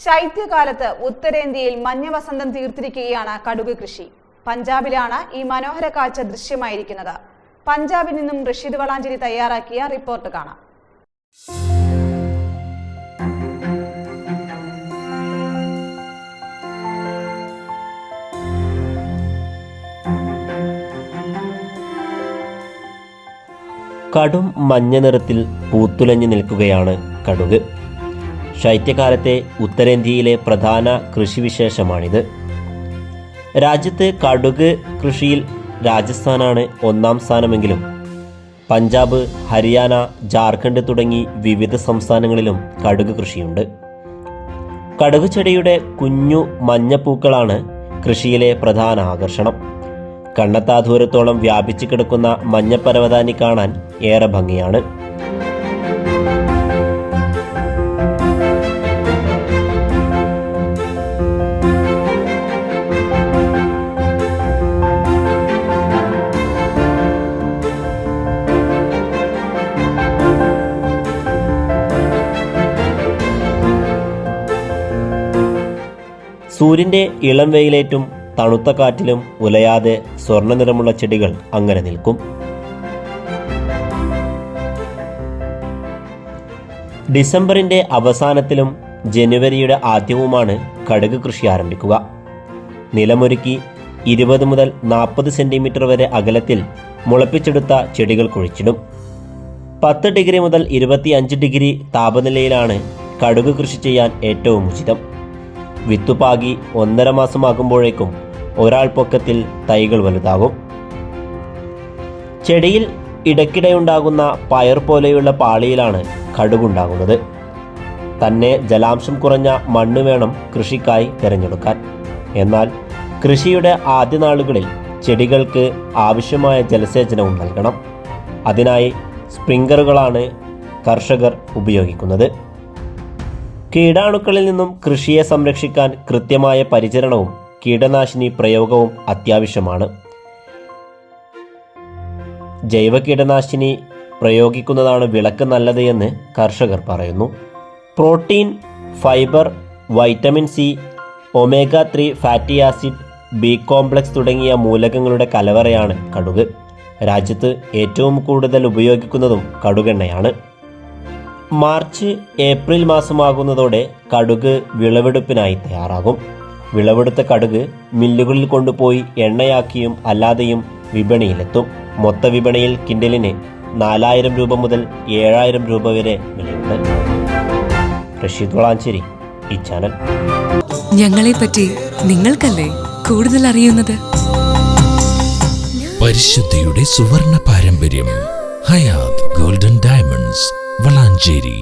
ശൈത്യകാലത്ത് ഉത്തരേന്ത്യയിൽ മഞ്ഞവസന്തം തീർത്തിരിക്കുകയാണ് കടുക് കൃഷി. പഞ്ചാബിലാണ് ഈ മനോഹര കാഴ്ച ദൃശ്യമായിരിക്കുന്നത്. പഞ്ചാബിൽ നിന്നും റഷീദ് വളാഞ്ചേരി തയ്യാറാക്കിയ റിപ്പോർട്ട് കാണാം. കടും മഞ്ഞ നിറത്തിൽ പൂത്തുലഞ്ഞു നിൽക്കുകയാണ് കടുക്. ശൈത്യകാലത്തെ ഉത്തരേന്ത്യയിലെ പ്രധാന കൃഷിവിശേഷമാണിത്. രാജ്യത്ത് കടുക് കൃഷിയിൽ രാജസ്ഥാനാണ് ഒന്നാം സ്ഥാനമെങ്കിലും പഞ്ചാബ് ഹരിയാന ജാർഖണ്ഡ് തുടങ്ങി വിവിധ സംസ്ഥാനങ്ങളിലും കടുക് കൃഷിയുണ്ട്. കടുക് ചെടിയുടെ കുഞ്ഞു മഞ്ഞപ്പൂക്കളാണ് കൃഷിയിലെ പ്രധാന ആകർഷണം. കണ്ണത്താ ദൂരത്തോളം വ്യാപിച്ചു കിടക്കുന്ന മഞ്ഞപ്പരവതാനി കാണാൻ ഏറെ ഭംഗിയാണ്. സൂര്യന്റെ ഇളം വെയിലേറ്റും തണുത്ത കാറ്റിലും ഉലയാതെ സ്വർണ നിറമുള്ള ചെടികൾ അങ്ങനെ നിൽക്കും. ഡിസംബറിന്റെ അവസാനത്തിലും ജനുവരിയുടെ ആദ്യവുമാണ് കടുക് കൃഷി ആരംഭിക്കുക. നിലമൊരുക്കി ഇരുപത് മുതൽ നാൽപ്പത് സെന്റിമീറ്റർ വരെ അകലത്തിൽ മുളപ്പിച്ചെടുത്ത ചെടികൾ കുഴിച്ചിടും. പത്ത് ഡിഗ്രി മുതൽ ഇരുപത്തിയഞ്ച് ഡിഗ്രി താപനിലയിലാണ് കടുക് കൃഷി ചെയ്യാൻ ഏറ്റവും ഉചിതം. വിത്തുപാകി ഒന്നര മാസമാകുമ്പോഴേക്കും ഒരാൾ പൊക്കത്തിൽ തൈകൾ വലുതാകും. ചെടിയിൽ ഇടയ്ക്കിടെയുണ്ടാകുന്ന പയർ പോലെയുള്ള പാളിയിലാണ് കടുകുണ്ടാകുന്നത്. തന്നെ ജലാംശം കുറഞ്ഞ മണ്ണ് വേണം കൃഷിക്കായി തിരഞ്ഞെടുക്കാൻ. എന്നാൽ കൃഷിയുടെ ആദ്യ നാളുകളിൽ ചെടികൾക്ക് ആവശ്യമായ ജലസേചനവും നൽകണം. അതിനായി സ്പ്രിങ്കറുകളാണ് കർഷകർ ഉപയോഗിക്കുന്നത്. കീടാണുക്കളിൽ നിന്നും കൃഷിയെ സംരക്ഷിക്കാൻ കൃത്യമായ പരിചരണവും കീടനാശിനി പ്രയോഗവും അത്യാവശ്യമാണ്. ജൈവ കീടനാശിനി പ്രയോഗിക്കുന്നതാണ് വിളക്ക് നല്ലത് എന്ന് കർഷകർ പറയുന്നു. Protein fibre vitamin C omega three fatty acid B complex തുടങ്ങിയ മൂലകങ്ങളുടെ കലവറയാണ് കടുക്. രാജ്യത്ത് ഏറ്റവും കൂടുതൽ ഉപയോഗിക്കുന്നതും കടുകെണ്ണയാണ്. മാർച്ച് ഏപ്രിൽ മാസമാകുന്നതോടെ കടുക് വിളവെടുപ്പിനായി തയ്യാറാകും. വിളവെടുത്ത കടുക് മില്ലുകളിൽ കൊണ്ടുപോയി എണ്ണയാക്കിയും അല്ലാതെയും വിപണിയിലെത്തും. മൊത്ത വിപണിയിൽ കിൻഡലിന് നാലായിരം രൂപ മുതൽ ഏഴായിരം രൂപ വരെ വിലയുണ്ട്. റഷീദ് വളാഞ്ചേരി ഈ ചാനൽ. ഞങ്ങളെപ്പറ്റി നിങ്ങൾക്കല്ലേ കൂടുതൽ അറിയുന്നത്? പരിശുദ്ധിയുടെ സുവർണ പാരമ്പര്യം ഹയാത് ഗോൾഡൻ ഡയമണ്ട്സ്. വളാഞ്ചേരി